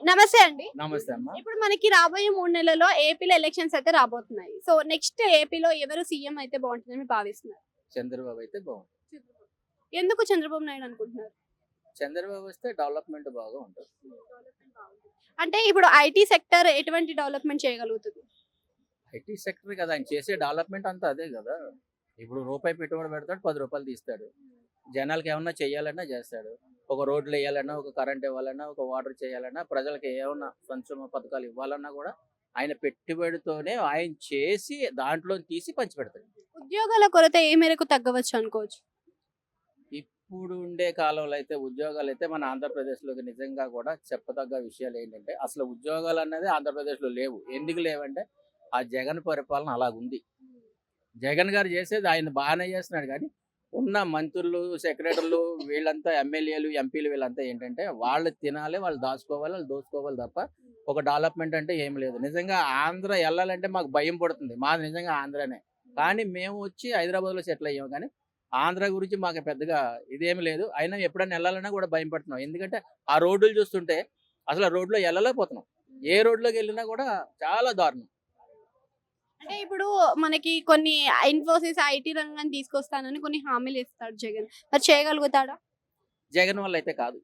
నమస్తే అండి. నమస్తే అమ్మా. ఇప్పుడు మనకి రాబోయే మూడు నెలల్లో ఏపీలో ఎలక్షన్స్ అయితే రాబోతున్నాయి. సో నెక్స్ట్ ఏపీలో ఎవరు సీఎం అయితే బాగుంటుందని భావిస్తున్నారు? చంద్రబాబు అయితే బాగుంది ఎందుకు చంద్రబాబు నాయుడు అనుకుంటున్నారు? చంద్రబాబు వస్తే డెవలప్మెంట్ బాగా ఉంటుంది. అంటే ఇప్పుడు ఐటీ సెక్టర్ ఎటువంటి డెవలప్మెంట్ చేయగలుగుతుంది? ఐటీ సెక్టర్ కదా ఆయన చేసే డెవలప్మెంట్ అంతా అదే కదా. ఇప్పుడు రూపాయి పెట్టుబడి పెడతాడు పది రూపాయలు తీస్తాడు. జనాలకి ఏమన్నా చేయాలన్నా చేస్తాడు. ఒక రోడ్లు వేయాలన్నా ఒక కరెంట్ ఇవ్వాలన్నా ఒక వాటర్ చేయాలన్నా ప్రజలకి ఏమన్నా సంక్షేమ పథకాలు ఇవ్వాలన్నా కూడా ఆయన పెట్టుబడితోనే ఆయన చేసి దాంట్లో తీసి పంచిపెడతాడు. ఉద్యోగాల కొరత ఏ మేరకు తగ్గవచ్చు అనుకోవచ్చు? ఇప్పుడు ఉండే కాలంలో అయితే ఉద్యోగాలు అయితే మన ఆంధ్రప్రదేశ్లోకి నిజంగా కూడా చెప్పదగ్గ విషయాలు ఏంటంటే అసలు ఉద్యోగాలు అనేది ఆంధ్రప్రదేశ్లో లేవు. ఎందుకు లేవంటే ఆ జగన్ పరిపాలన అలాగుంది. జగన్ గారు చేసేది ఆయన బాగానే చేస్తున్నాడు కానీ ఉన్న మంత్రులు సెక్రటరీలు వీళ్ళంతా ఎమ్మెల్యేలు ఎంపీలు వీళ్ళంతా ఏంటంటే వాళ్ళు తినాలి వాళ్ళు దాచుకోవాలి వాళ్ళు దోచుకోవాలి తప్ప ఒక డెవలప్మెంట్ అంటే ఏం లేదు. నిజంగా ఆంధ్ర వెళ్ళాలంటే మాకు భయం పడుతుంది. మాది నిజంగా ఆంధ్రనే. కానీ మేము వచ్చి హైదరాబాద్లో సెటిల్ అయ్యాము కానీ ఆంధ్ర గురించి మాకు పెద్దగా ఇదేమి లేదు. అయినా ఎప్పుడైనా వెళ్ళాలన్నా కూడా భయం పడుతున్నాం. ఎందుకంటే ఆ రోడ్లు చూస్తుంటే అసలు ఆ రోడ్లో వెళ్ళలేకపోతున్నాం ఏ రోడ్లోకి వెళ్ళినా కూడా చాలా దారుణం. అంటే ఇప్పుడు మనకి కొన్ని ఇన్ఫోసిస్ ఐటీ రంగాన్ని తీసుకొస్తానని కొన్ని హామీలు ఇస్తాడు జగన్. మరి చేయగలుగుతాడా? జగన్ వల్ల అయితే కాదు.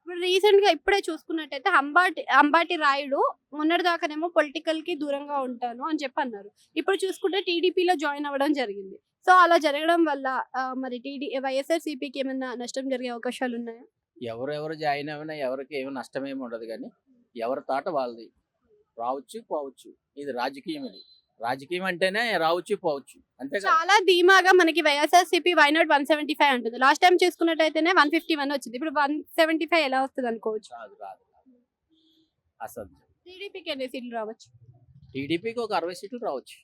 ఇప్పుడు రీసెంట్గా ఇప్పుడే చూసుకున్నట్టయితే అంబాటి అంబాటి రాయుడు మొన్నటి దాకానేమో పొలిటికల్కి దూరంగా ఉంటాను అని చెప్పి అన్నారు. ఇప్పుడు చూసుకుంటే టీడీపీలో జాయిన్ అవ్వడం జరిగింది. సో అలా జరగడం వల్ల ఆ, మరి టీడీ వైఎస్ఆర్ సిపికి ఏమైనా నష్టం జరిగే అవకాశాలు ఉన్నాయా? ఎవరెవరు జాయిన్ అయినా ఎవరికి ఏమి నష్టం ఏమి ఉండదు కానీ ఎవరి తాట వాళ్ళది. రావచ్చు పోవచ్చు. ఇది రాజకీయం ఇది రాజకీయం అంటేనే రావచ్చు పోవచ్చు. అంతే చాలా ధీమాగా మనకి YSR CP why not one seventy five ఉంటుంది లాస్ట్ టైం చూసుకున్నట్టయితేనే వన్ ఫిఫ్టీ వన్ వచ్చింది. ఇప్పుడు వన్ సెవెంటీ ఫైవ్ ఎలా వస్తుంది అనుకోవచ్చు? రాదు రాదు. అసలు టీడీపీకి ఎన్ని సీట్లు రావచ్చు? టీడీపీకి ఒక అరవై సీట్లు రావచ్చు.